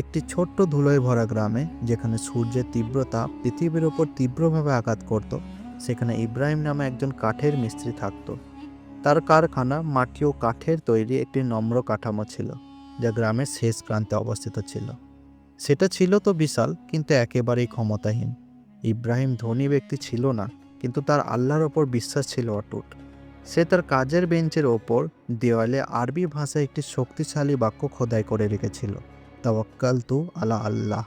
একটি ছোট্ট ধুলোয় ভরা গ্রামে, যেখানে সূর্যের তীব্রতা পৃথিবীর ওপর তীব্রভাবে আঘাত করত, সেখানে ইব্রাহিম নামে একজন কাঠের মিস্ত্রি থাকত। তার কারখানা মাটি ও কাঠের তৈরি একটি নম্র কাঠামো ছিল, যা গ্রামের শেষ প্রান্তে অবস্থিত ছিল। সেটা ছিল তো বিশাল, কিন্তু একেবারেই ক্ষমতাহীন। ইব্রাহিম ধনী ব্যক্তি ছিল না, কিন্তু তার আল্লাহর ওপর বিশ্বাস ছিল অটুট। সে তার কাজের বেঞ্চের ওপর দেওয়ালে আরবি ভাষায় একটি শক্তিশালী বাক্য খোদাই করে রেখেছিল। তাওয়াক্কাল তু আলা আল্লাহ,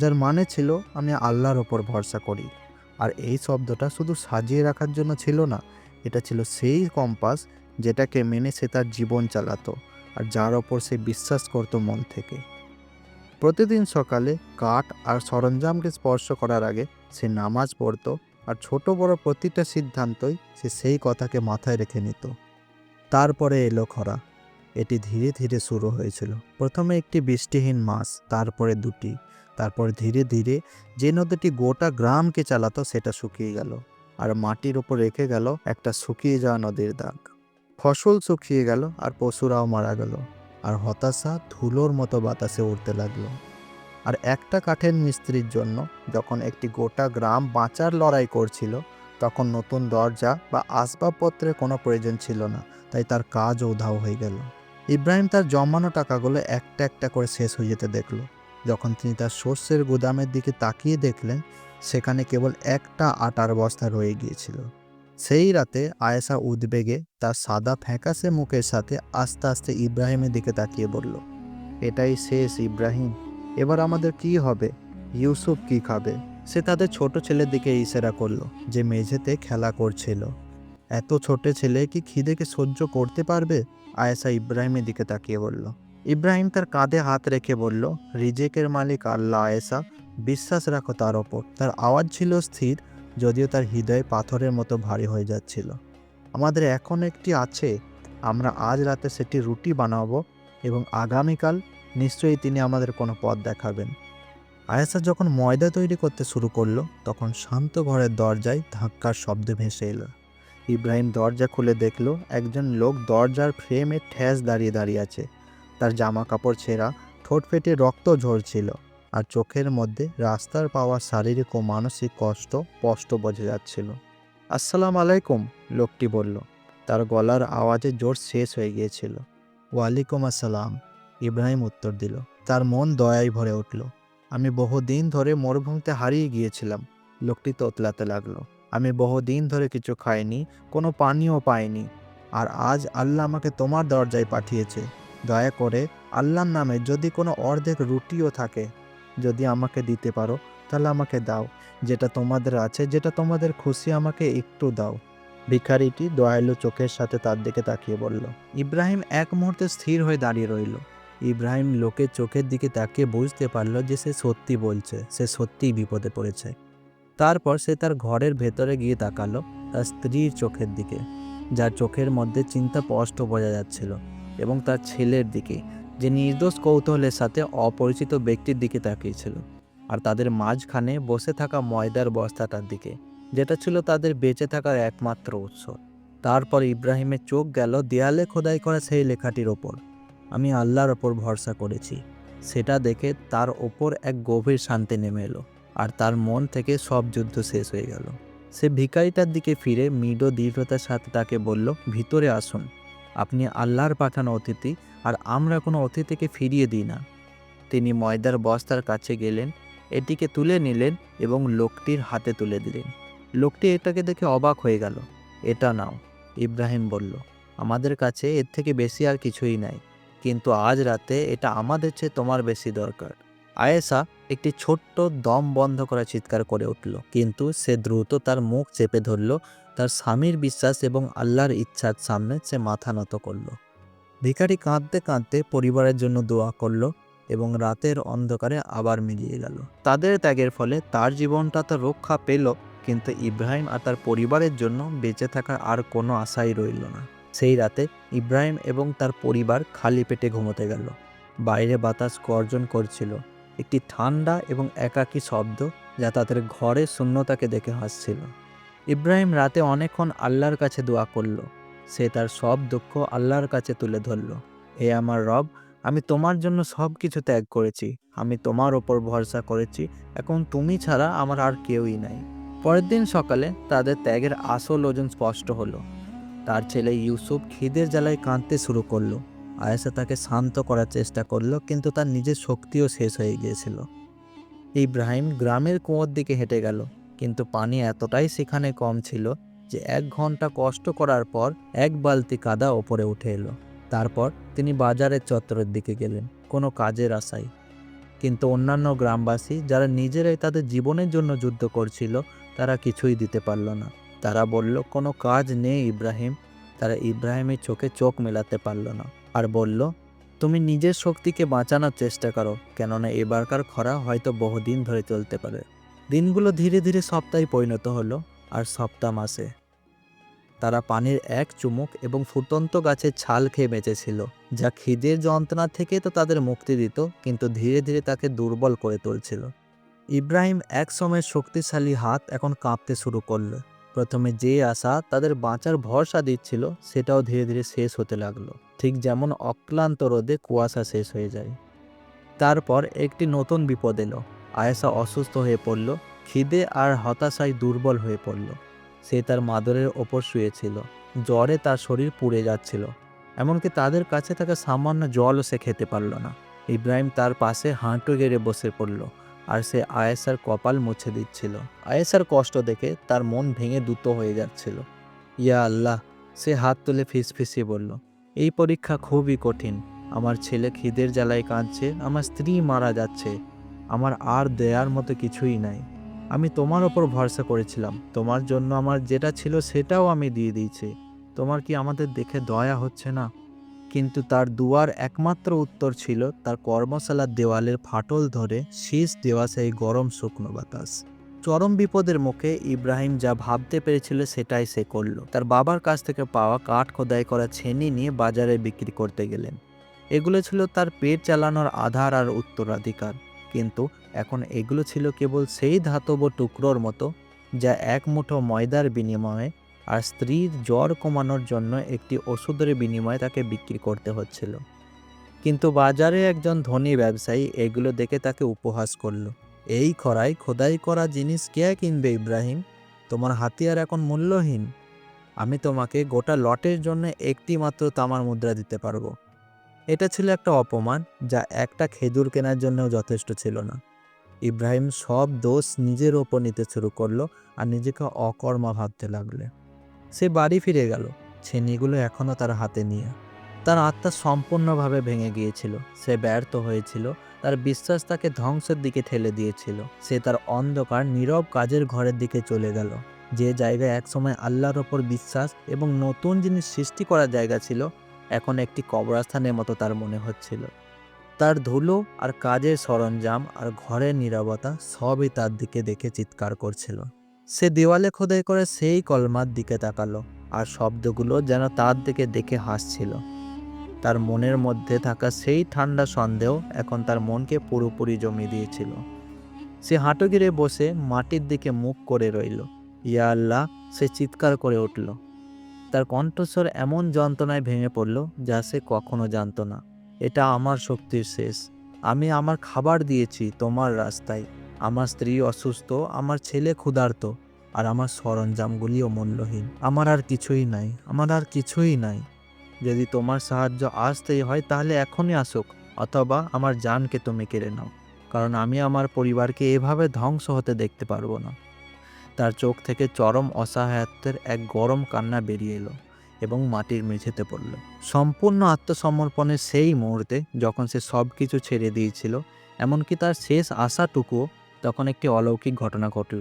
যার মানে ছিল আমি আল্লাহর ওপর ভরসা করি। আর এই শব্দটা শুধু সাজিয়ে রাখার জন্য ছিল না, এটা ছিল সেই কম্পাস যেটাকে মেনে সে তার জীবন চালাতো আর যার ওপর সে বিশ্বাস করত মন থেকে। প্রতিদিন সকালে কাঠ আর সরঞ্জামকে স্পর্শ করার আগে সে নামাজ পড়তো আর ছোট বড় প্রতিটা সিদ্ধান্তই সে সেই কথাকে মাথায় রেখে নিত। তারপরে এলো খরা। এটি ধীরে ধীরে শুরু হয়েছিল। প্রথমে একটি বৃষ্টিহীন মাস তারপরে দুটি। তারপর ধীরে ধীরে যে নদীটি গোটা গ্রামকে চালাতো, সেটা শুকিয়ে গেল আর মাটির ওপর রেখে গেল একটা শুকিয়ে যাওয়া নদীর দাগ। ফসল শুকিয়ে গেল আর পশুরাও মারা গেল আর হতাশা ধুলোর মতো বাতাসে উঠতে লাগল। আর একটা কাঠের মিস্ত্রির জন্য যখন একটি গোটা গ্রাম বাঁচার লড়াই করছিল, তখন নতুন দরজা বা আসবাবপত্রের কোনো প্রয়োজন ছিল না, তাই তার কাজও উধাও হয়ে গেল। ইব্রাহিম তার জমানো টাকাগুলো একটা একটা করে শেষ হয়ে যেতে দেখল। যখন তিনি তার শস্যের গুদামের দিকে তাকিয়ে দেখলেন, সেখানে কেবল একটা আটার বস্তা রয়ে গিয়েছিল। সেই রাতে আয়েশা উদ্বেগে তার সাদা ফ্যাকাসে মুখের সাথে আস্তে আস্তে ইব্রাহিমের দিকে তাকিয়ে বলল, এটাই শেষ ইব্রাহিম। এবার আমাদের কি হবে? ইউসুফ কি খাবে? সে তাদের ছোট ছেলের দিকে ইশারা করল, যে মেঝেতে খেলা করছিল। এত ছোট ছেলে কি খিদেকে সহ্য করতে পারবে? আয়েশা ইব্রাহিমের দিকে তাকিয়ে বলল। ইব্রাহিম তার কাঁধে হাত রেখে বলল, রিজেকের মালিক আল্লাহ, আয়েশা। বিশ্বাস রাখো তার ওপর। তার আওয়াজ ছিল স্থির, যদিও তার হৃদয় পাথরের মতো ভারী হয়ে যাচ্ছিল। আমাদের এখন একটি আছে। আমরা আজ রাতে সেটি রুটি বানাবো এবং আগামীকাল নিশ্চয়ই তিনি আমাদের কোনো পথ দেখাবেন। আয়েশা যখন ময়দা তৈরি করতে শুরু করল, তখন শান্ত ঘরের দরজায় ধাক্কার শব্দ ভেসে এলো। ইব্রাহিম দরজা খুলে দেখল একজন লোক দরজার ফ্রেমে ঠ্যাস দাঁড়িয়ে দাঁড়িয়ে আছে। তার জামা কাপড় ছেঁড়া, ঠোঁট ফেটে রক্ত ঝরছিল আর চোখের মধ্যে রাস্তার পাওয়া শারীরিক ও মানসিক কষ্ট স্পষ্ট বোঝা যাচ্ছিল। আসসালাম আলাইকুম, লোকটি বলল। তার গলার আওয়াজে জোর শেষ হয়ে গিয়েছিল। ওয়ালাইকুম আসসালাম, ইব্রাহিম উত্তর দিল। তার মন দয়ায় ভরে উঠল। আমি বহুদিন ধরে মরুভূমিতে হারিয়ে গিয়েছিলাম, লোকটি তোতলাতে লাগল। আমি বহুদিন ধরে কিছু খাইনি, কোনো পানিও পাইনি। আর আজ আল্লাহ আমাকে তোমার দরজায় পাঠিয়েছে। দয়া করে আল্লাহর নামে যদি কোনো অর্ধেক রুটিও থাকে, যদি আমাকে দিতে পারো, তাহলে আমাকে দাও। যেটা তোমাদের আছে, যেটা তোমাদের খুশি, আমাকে একটু দাও। ভিখারিটি দয়ালু চোখের সাথে তার দিকে তাকিয়ে বলল, ইব্রাহিম এক মুহূর্তে স্থির হয়ে দাঁড়িয়ে রইল। ইব্রাহিম লোকের চোখের দিকে তাকিয়ে বুঝতে পারল যে সে সত্যি বলছে, সে সত্যিই বিপদে পড়েছে। তারপর সে তার ঘরের ভেতরে গিয়ে তাকালো তার স্ত্রীর চোখের দিকে, যার চোখের মধ্যে চিন্তা স্পষ্ট বোঝা যাচ্ছিল এবং তার ছেলের দিকে, যে নির্দোষ কৌতূহলের সাথে অপরিচিত ব্যক্তির দিকে তাকিয়েছিল আর তাদের মাঝখানে বসে থাকা ময়দার বস্তাটার দিকে, যেটা ছিল তাদের বেঁচে থাকার একমাত্র উৎস। তারপর ইব্রাহিমের চোখ গেল দেয়ালে খোদাই করা সেই লেখাটির ওপর। আমি আল্লাহর ওপর ভরসা করেছি। সেটা দেখে তার ওপর এক গভীর শান্তি নেমে এলো। আর তার মন থেকে সব যুদ্ধ শেষ হয়ে গেল। সে ভিকারিটার দিকে ফিরে মৃদ দৃঢ়তার সাথে তাকে বলল, ভিতরে আসুন। আপনি আল্লাহর পাঠানো অতিথি, আর আমরা কোনো অতিথিকে ফিরিয়ে দিই না। তিনি ময়দার বস্তার কাছে গেলেন, এটিকে তুলে নিলেন এবং লোকটির হাতে তুলে দিলেন। লোকটি এটাকে দেখে অবাক হয়ে গেল। এটা নাও, ইব্রাহিম বলল। আমাদের কাছে এর থেকে বেশি আর কিছুই নাই, কিন্তু আজ রাতে এটা আমাদের চেয়ে তোমার বেশি দরকার। আয়েশা একটি ছোট্ট দম বন্ধ করা চিৎকার করে উঠল, কিন্তু সে দ্রুত তার মুখ চেপে ধরল, তার স্বামীর বিশ্বাস এবং আল্লাহর ইচ্ছার সামনে সে মাথা নত করল। ভিখারি কাঁদতে কাঁদতে পরিবারের জন্য দোয়া করল এবং রাতের অন্ধকারে আবার মিলিয়ে গেল। তাদের ত্যাগের ফলে তার জীবনটা তো রক্ষা পেল, কিন্তু ইব্রাহিম আর তার পরিবারের জন্য বেঁচে থাকার আর কোনো আশাই রইল না। সেই রাতে ইব্রাহিম এবং তার পরিবার খালি পেটে ঘুমোতে গেল। বাইরে বাতাস গর্জন করছিল। একটি ঠান্ডা এবং একাকী শব্দ যা তাদের ঘরের শূন্যতাকে দেখে হাসছিল। ইব্রাহিম রাতে অনেকক্ষণ আল্লাহর কাছে দোয়া করল। সে তার সব দুঃখ আল্লাহর কাছে তুলে ধরল। হে আমার রব, আমি তোমার জন্য সব কিছু ত্যাগ করেছি। আমি তোমার ওপর ভরসা করেছি। এখন তুমি ছাড়া আমার আর কেউই নাই। পরের দিন সকালে তাদের ত্যাগের আসল ওজন স্পষ্ট হলো। তার ছেলে ইউসুফ খিদের জ্বালায় কাঁদতে শুরু করল। আয়েশা তাকে শান্ত করার চেষ্টা করল, কিন্তু তার নিজের শক্তিও শেষ হয়ে গিয়েছিল। ইব্রাহিম গ্রামের কুয়োর দিকে হেঁটে গেল, কিন্তু পানি এতটাই সেখানে কম ছিল যে এক ঘণ্টা কষ্ট করার পর এক বালতি কাদা ওপরে উঠে এলো। তারপর তিনি বাজারের চত্বরের দিকে গেলেন, কোনো কাজের আশায়। কিন্তু অন্যান্য গ্রামবাসী যারা নিজেরাই তাদের জীবনের জন্য যুদ্ধ করছিল, তারা কিছুই দিতে পারল না। তারা বলল, কোনো কাজ নেই ইব্রাহিম। তারা ইব্রাহিমের চোখে চোখ মেলাতে পারল না। আর বলল, তুমি নিজের শক্তিকে বাঁচানোর চেষ্টা করো, কেননা এবারকার খরা হয়তো বহুদিন ধরে চলতে পারে। দিনগুলো ধীরে ধীরে সপ্তাহে পরিণত হলো, আর সপ্তাহ মাসে। তারা পানির এক চুমুক এবং ফুটন্ত গাছের ছাল খেয়ে বেঁচেছিল, যা খিদের যন্ত্রণা থেকে তো তাদের মুক্তি দিত, কিন্তু ধীরে ধীরে তাকে দুর্বল করে তুলছিল। ইব্রাহিম এক সময় শক্তিশালী হাত এখন কাঁপতে শুরু করল। প্রথমে যে আশা তাদের বাঁচার ভরসা দিচ্ছিল, সেটাও ধীরে ধীরে শেষ হতে লাগল। ঠিক যেমন অক্লান্ত রোদে কুয়াশা শেষ হয়ে যায়। তারপর একটি নতুন বিপদ এলো। আয়েশা অসুস্থ হয়ে পড়ল, খিদে আর হতাশায় দুর্বল হয়ে পড়ল। সে তার মাদরের ওপর শুয়েছিল। জ্বরে তার শরীর পুড়ে যাচ্ছিল। এমনকি তাদের কাছে থাকা সামান্য জলও সে খেতে পারল না। ইব্রাহিম তার পাশে হাঁটু গেড়ে বসে পড়ল। আর সে আয়েসার কপাল মুছে দিচ্ছিল। আয়েসার কষ্ট দেখে তার মন ভেঙে দ্রুত হয়ে যাচ্ছিল। ইয়া আল্লাহ, সে হাত তুলে ফিসফিসিয়ে বলল, এই পরীক্ষা খুবই কঠিন। আমার ছেলে খিদের জ্বালায় কাঁদছে, আমার স্ত্রী মারা যাচ্ছে, আমার আর দেয়ার মতো কিছুই নাই। আমি তোমার ওপর ভরসা করেছিলাম। তোমার জন্য আমার যেটা ছিল সেটাও আমি দিয়ে দিয়েছি। তোমার কি আমাদের দেখে দয়া হচ্ছে না? কিন্তু তার দুয়ার একমাত্র উত্তর ছিল তার কর্মশালার দেওয়ালের ফাটল ধরে শীষ দেওয়া সেই গরম শুকনো বাতাস। চরম বিপদের মুখে ইব্রাহিম যা ভাবতে পেরেছিল সেটাই সে করল। তার বাবার কাছ থেকে পাওয়া কাঠ খোদাই করা ছেনি নিয়ে বাজারে বিক্রি করতে গেলেন। এগুলো ছিল তার পেট চালানোর আধার আর উত্তরাধিকার। কিন্তু এখন এগুলো ছিল কেবল সেই ধাতব টুকরোর মতো, যা এক মুঠো ময়দার বিনিময়ে আর স্ত্রীর জ্বর কমানোর জন্য একটি ওষুধের বিনিময়ে তাকে বিক্রি করতে হচ্ছিল। কিন্তু বাজারে একজন ধনী ব্যবসায়ী এগুলো দেখে তাকে উপহাস করল। এই খরায় খোদাই করা জিনিস কে কিনবে ইব্রাহিম? তোমার হাতিয়ার এখন মূল্যহীন। আমি তোমাকে গোটা লটের জন্য একটি মাত্র তামার মুদ্রা দিতে পারব। এটা ছিল একটা অপমান যা একটা খেজুর কেনার জন্যও যথেষ্ট ছিল না। ইব্রাহিম সব দোষ নিজের ওপর নিতে শুরু করল আর নিজেকে অকর্মা ভাবতে লাগলে। সে বাড়ি ফিরে গেল। ছেনিগুলো এখনও তার হাতে নিয়ে। তার আত্মা সম্পূর্ণভাবে ভেঙে গিয়েছিল। সে ব্যর্থ হয়েছিল। তার বিশ্বাস তাকে ধ্বংসের দিকে ঠেলে দিয়েছিল। সে তার অন্ধকার, নীরব কাজের ঘরের দিকে চলে গেল। যে জায়গায় একসময় আল্লাহর ওপর বিশ্বাস এবং নতুন জিনিস সৃষ্টি করার জায়গা ছিল, এখন একটি কবরস্থানের মতো তার মনে হচ্ছিল। তার ধুলো আর কাজের সরঞ্জাম আর ঘরের নীরবতা সবই তার দিকে দেখে চিৎকার করছিল। সে দেওয়ালে খোদাই করে সেই কলমার দিকে তাকালো, আর শব্দগুলো যেন তার দিকে দেখে হাসছিল। তার মনের মধ্যে থাকা সেই ঠান্ডা সন্দেহ এখন তার মনকে পুরোপুরি জমিয়ে দিয়েছিল। সে হাঁটু গিরে বসে মাটির দিকে মুখ করে রইল। ইয়া আল্লাহ, সে চিৎকার করে উঠল। তার কণ্ঠস্বর এমন যন্ত্রণায় ভেঙে পড়ল যা সে কখনো জানতো না। এটা আমার শক্তির শেষ। আমি আমার খাবার দিয়েছি তোমার রাস্তায়। আমার স্ত্রী অসুস্থ, আমার ছেলে ক্ষুধার্ত, আর আমার সরঞ্জামগুলিও মূল্যহীন। আমার আর কিছুই নাই, আমার আর কিছুই নাই। যদি তোমার সাহায্য আসতেই হয়, তাহলে এখনই আসুক, অথবা আমার জানকে তুমি কেড়ে নাও, কারণ আমি আমার পরিবারকে এভাবে ধ্বংস হতে দেখতে পারব না। তার চোখ থেকে চরম অসহায়ত্বের এক গরম কান্না বেরিয়ে এলো এবং মাটির মেঝেতে পড়ল। সম্পূর্ণ আত্মসমর্পণের সেই মুহূর্তে যখন সে সব কিছু ছেড়ে দিয়েছিল, এমনকি তার শেষ আশাটুকুও তখন একটি অলৌকিক ঘটনা ঘটল।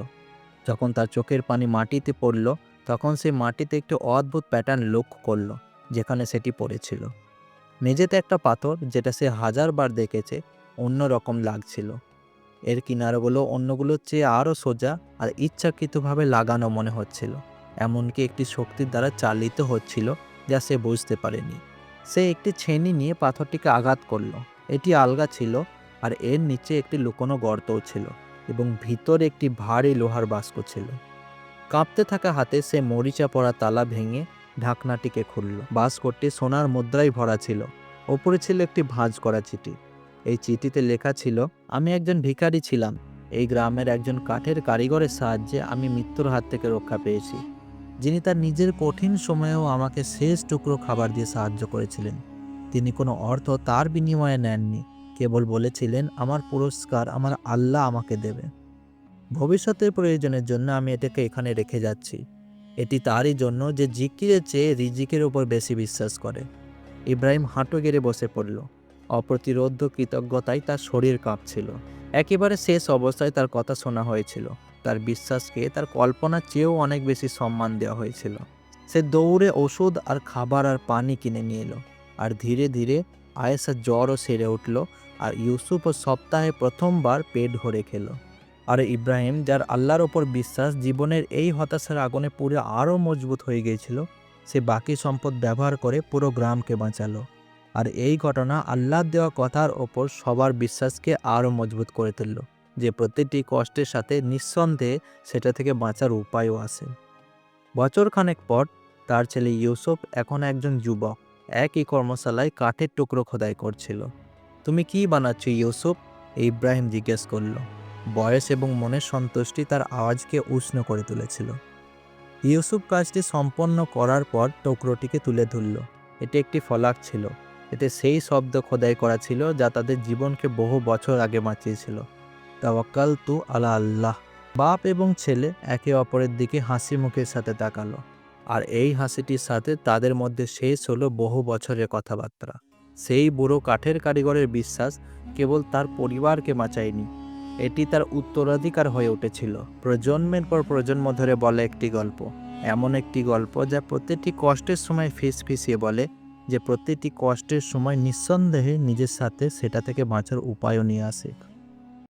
যখন তার চোখের পানি মাটিতে পড়ল, তখন সে মাটিতে একটি অদ্ভুত প্যাটার্ন লক্ষ্য করল, যেখানে সেটি পড়েছিল। মেঝেতে একটা পাথর, যেটা সে হাজারবার দেখেছে অন্য রকম লাগছিল। এর কিনারগুলো অন্যগুলোর চেয়ে আরও সোজা আর ইচ্ছাকৃতভাবে লাগানো মনে হচ্ছিল, এমনকি একটি শক্তির দ্বারা চালিত হচ্ছিল, যা সে বুঝতে পারেনি। সে একটি ছেনি নিয়ে পাথরটিকে আঘাত করল। এটি আলগা ছিল আর এর নিচে একটি লুকোনো গর্তও ছিল। এবং ভিতরে একটি ভারী লোহার বাস্ক ছিল। কাঁপতে থাকা হাতে সে মরিচা পড়া তালা ভেঙে ঢাকনাটিকে খুলল। বাস্কটি সোনার মুদ্রায় ভরা ছিল। ওপরে ছিল একটি ভাঁজ করা চিঠি। এই চিঠিতে লেখা ছিল, আমি একজন ভিখারি ছিলাম। এই গ্রামের একজন কাঠের কারিগরের সাহায্যে আমি মৃত্যুর হাত থেকে রক্ষা পেয়েছি। যিনি তার নিজের কঠিন সময়েও আমাকে শেষ টুকরো খাবার দিয়ে সাহায্য করেছিলেন। তিনি কোনো অর্থ তার বিনিময়ে নেননি। কেবল বলেছিলেন, আমার পুরস্কার, আমার আল্লাহ আমাকে দেবে। ভবিষ্যতের প্রয়োজনের জন্য আমি এটাকে এখানে রেখে যাচ্ছি। এটি তারই জন্য যে জিকিরের চেয়ে রিজিকের উপর বেশি বিশ্বাস করে। ইব্রাহিম হাঁটু গেড়ে বসে পড়ল। অপ্রতিরোধ্য কৃতজ্ঞতায় তার শরীর কাঁপছিল। একেবারে শেষ অবস্থায় তার কথা শোনা হয়েছিল। তার বিশ্বাসকে, তার কল্পনার চেয়েও অনেক বেশি সম্মান দেওয়া হয়েছিল। সে দৌড়ে ওষুধ আর খাবার আর পানি কিনে নিয়ে এলো। আর ধীরে ধীরে আয়েসার জ্বরও সেরে উঠল। আর ইউসুফও সপ্তাহে প্রথমবার পেট ভরে খেলো। আর ইব্রাহিম, যার আল্লাহর ওপর বিশ্বাস, জীবনের এই হতাশার আগুনে পুরো আরও মজবুত হয়ে গিয়েছিল, সে বাকি সম্পদ ব্যবহার করে পুরো গ্রামকে বাঁচালো। আর এই ঘটনা আল্লাহর দেওয়া কথার ওপর সবার বিশ্বাসকে আরও মজবুত করে তুলল, যে প্রতিটি কষ্টের সাথে নিঃসন্দেহে সেটা থেকে বাঁচার উপায়ও আছে। বছরখানেক পর তার ছেলে ইউসুফ এখন একজন যুবক, একই কর্মশালায় কাঠের টুকরো খোদাই করছিল। তুমি কি বানাচ্ছ ইউসুফ? ইব্রাহিম জিজ্ঞেস করল। বয়স এবং মনের সন্তুষ্টি তার আওয়াজকে উষ্ণ করে তুলেছিল। ইউসুফ কাজটি সম্পন্ন করার পর টুকরোটিকে তুলে ধরল। এটি একটি ফলাক ছিল। এতে সেই শব্দ খোদাই করা ছিল যা তাদের জীবনকে বহু বছর আগে বাঁচিয়েছিল। তাওয়াক্কাল তু আলা আল্লাহ। বাপ এবং ছেলে একে অপরের দিকে হাসি মুখের সাথে তাকালো। আর এই হাসিটির সাথে তাদের মধ্যে শেষ হলো বহু বছরের কথাবার্তা। সেই বুড়ো কাঠের কারিগরের বিশ্বাস কেবল তার পরিবারকে বাঁচায়নি, এটি তার উত্তরাধিকার হয়ে উঠেছিল। প্রজন্মের পর প্রজন্ম ধরে বলে একটি গল্প, এমন একটি গল্প যা প্রতিটি কষ্টের সময় ফিস ফিসিয়ে বলে যে প্রতিটি কষ্টের সময় নিঃসন্দেহে নিজের সাথে সেটা থেকে বাঁচার উপায়ও নিয়ে আসে।